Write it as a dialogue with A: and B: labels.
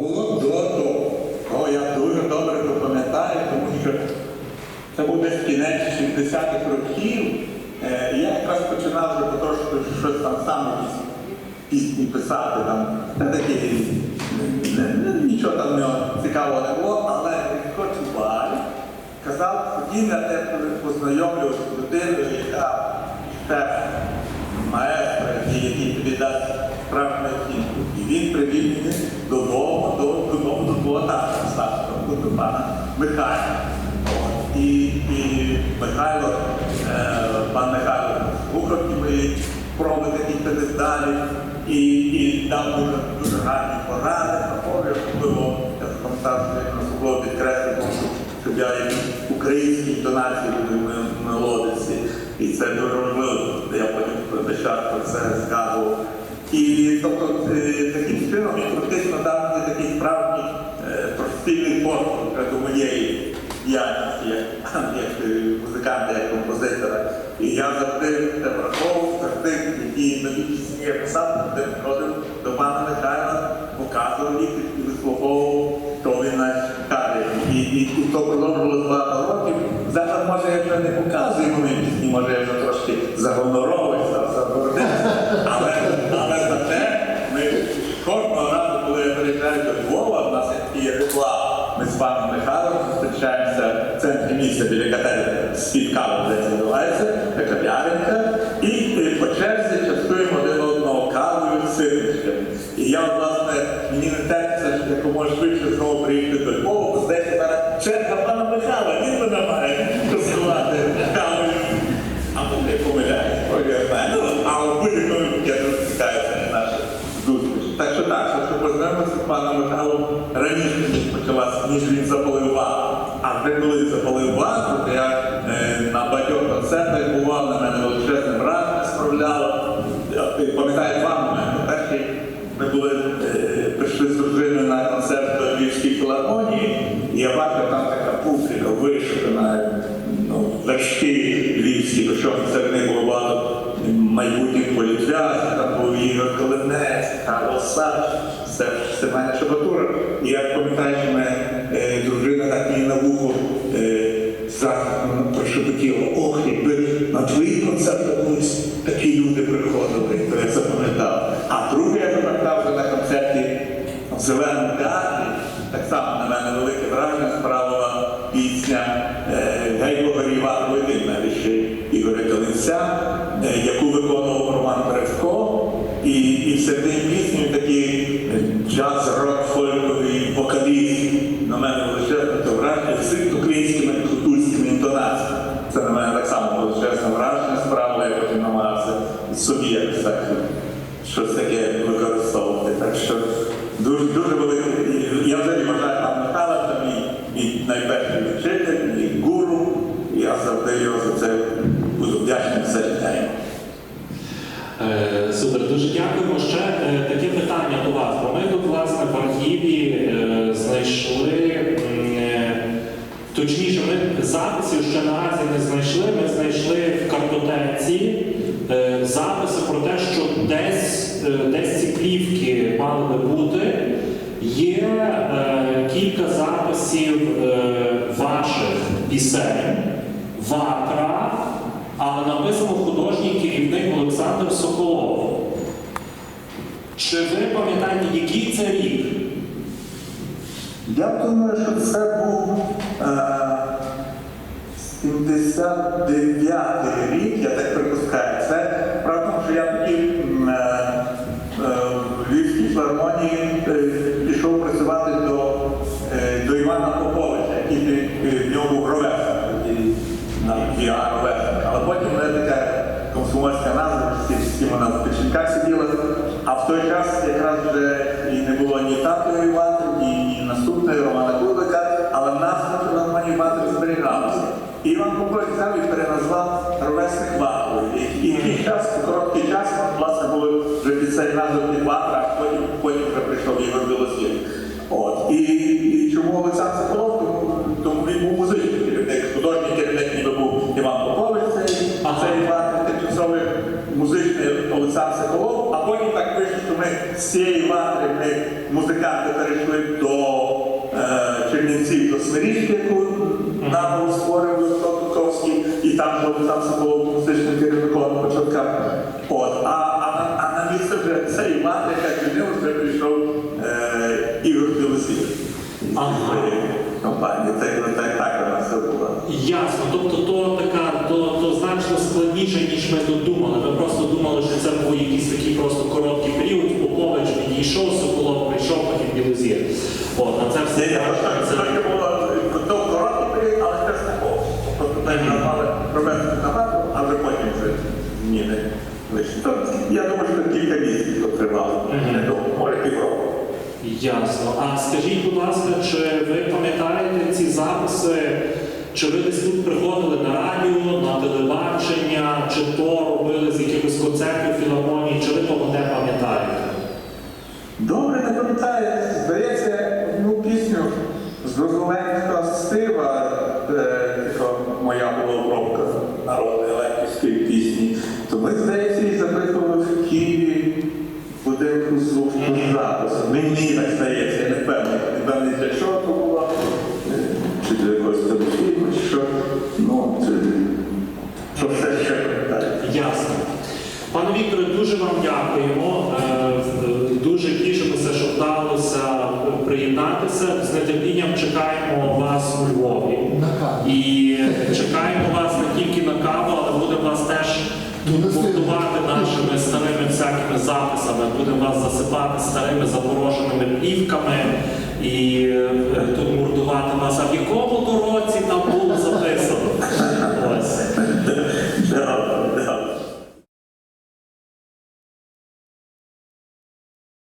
A: було до того. О, я дуже добре то пам'ятаю, тому що це був десь кінець 60-х років. Е, я якраз починав вже потрошки щось там сам пісні писати, там та такі не- не- нічого там нього цікавого не було, але хоч Валь казав, ходім, я тебе познайомлю з людиною, яка теж маестро, який, тобі дасть справжню оцінку. І він привів до, старшого, до пана Михайла. І, і Михайло, е, пан Михайло слухав мої проби таких далі і, і дав дуже, дуже гарні поради, напомню, особливо, я пам'ятав, що він особливо підкреслив, щоб я як українській інтонації м- мелодиці. І це дуже важливо, я потім весь час про це згадував. І тобто е, таким чином фактично дав мені такий справжній поштовх до моєї діяльності як, е, музиканта, як композитора. І я завжди враховував, завжди які нові пісні я писав, завжди приходив до пана Михайла, показував їх і вислуховував, що він нас каже. І, і, то продовжувалося багато років. Зараз може я вже не показую мої пісні, може я вже трошки загоноровився, загородився. Але, але за те ми кожного разу, коли я приїжджаю до Львова, в нас є ритуал. Ми з паном Михайлом зустрічаємося в центрі міста біля катедри з-під кави, де називається, така кав'яренька, і е, по черзі частуємо один одного кавою з сирничками. І я, власне, мені не терпиться, що якомога швидше знову приїхати до Львова, бо здається, зараз черга пана Михайла, він мене має розвивати кавою. А не помиляюсь, я. Ну, а у будь-якому я дуже цікавився на нашу зустріч. Так що так, що щоб паном Михайлом раніше, почалася, ніж він запалив ванну. А вже коли запалив то я е, на багатьох концертах бував, на мене величезне враження справляло. Пам'ятаю вам, ми перший ми були, е, прийшли з дружиною на концерт до Львівської філармонії, і я бачив там така публіка вишукана, ну, вершки львівські, причому серед них було багато майбутніх політв'язів, там був Ігор Калинець, Карло Сач, все мене шабатура. І я пам'ятаю, що мене е, дружина так мені на вухо е, західно прошепотіла, ох, якби на твої концерти колись такі люди приходили, то я запам'ятав. А друге я запам'ятав, що на концерті в Зеленому театрі, так само на мене велике враження справила пісня Гей Богорі Іван Левин, навіщо Ігоря Калинця, е, яку найперший вчитель, мій гуру. Я завжди його за це буду вдячний життя.
B: Е, Супер, дуже дякуємо. Ще е, таке питання до вас. Бо ми тут, власне, в архіві е, знайшли, е, точніше, ми записів ще наразі не знайшли. Ми знайшли в картотеці записи про те, що десь, десь ці плівки мали би бути. Є е, кілька записів е, ваших пісень, ватра, але написано художній керівник Олександр Соколов. Чи ви пам'ятаєте, який це рік?
A: Я думаю, що це був е, 79-й рік, я так припускаю. Івана. Але потім в мене така комсомольська назва, всі, вона в печінках сиділа. А в той час якраз вже і не було ні татої Івана, ні, наступної Романа Кудика, але назва філармонії Ватри зберігалася. І Іван Попович взяв і переназвав ровесник Ватру. І, і якийсь час, короткий час, власне, були вже під цей названий Ватра, а потім, потім вже прийшов Ігор Білосвіт. От. І, і чому Олександр Соколов? Тому, тому він був музичний керівник, художній керівник ніби був Іван Попович, цей,
B: Ага.
A: цей Іван тимчасовий музичний Олександр Соколов, а потім так вийшло, що ми з цієї ватри ми музиканти перейшли до е, Чернівців, до Смирічки, яку нам створив Левко Туковський, і там там було музичним керівником на початках. От, а, а, на- а на місце вже цієї ватри, як вже прийшов е, Ігор Білосів.
B: Ага.
A: Компанія, це так, так вона все була.
B: Ясно, тобто то така, то, то значно складніше, ніж ми тут думали. Ми просто думали, що це був якийсь такий просто короткий період. Відійшов, Соколов прийшов, потім Білозір. От, а це все
A: Це я думаю, що кілька місяців думаю, може півроку.
B: Ясно. А скажіть, будь ласка, чи ви пам'ятаєте ці записи? Чи ви десь тут приходили на радіо, на телебачення, чи то робили з якихось концертів філармонії, чи ви того не пам'ятаєте?
A: Пам'ятаю, здається, одну пісню з Розоленського стива, е, моя була обробка народної легківської пісні. То ми, здається, її записували в Києві в будинку звукозапису. Мені так здається, я не певний. Не певний для чого то було, е, чи для якогось телефільму, чи що. Ну, це, що все ще пам'ятаю.
B: Ясно. Пане Вікторе, дуже вам дякуємо. Е, Дуже вдалося приєднатися. З нетерпінням чекаємо вас у Львові. І чекаємо вас не тільки на каву, але будемо вас теж тут нашими старими всякими записами. Будемо вас засипати старими запороженими плівками і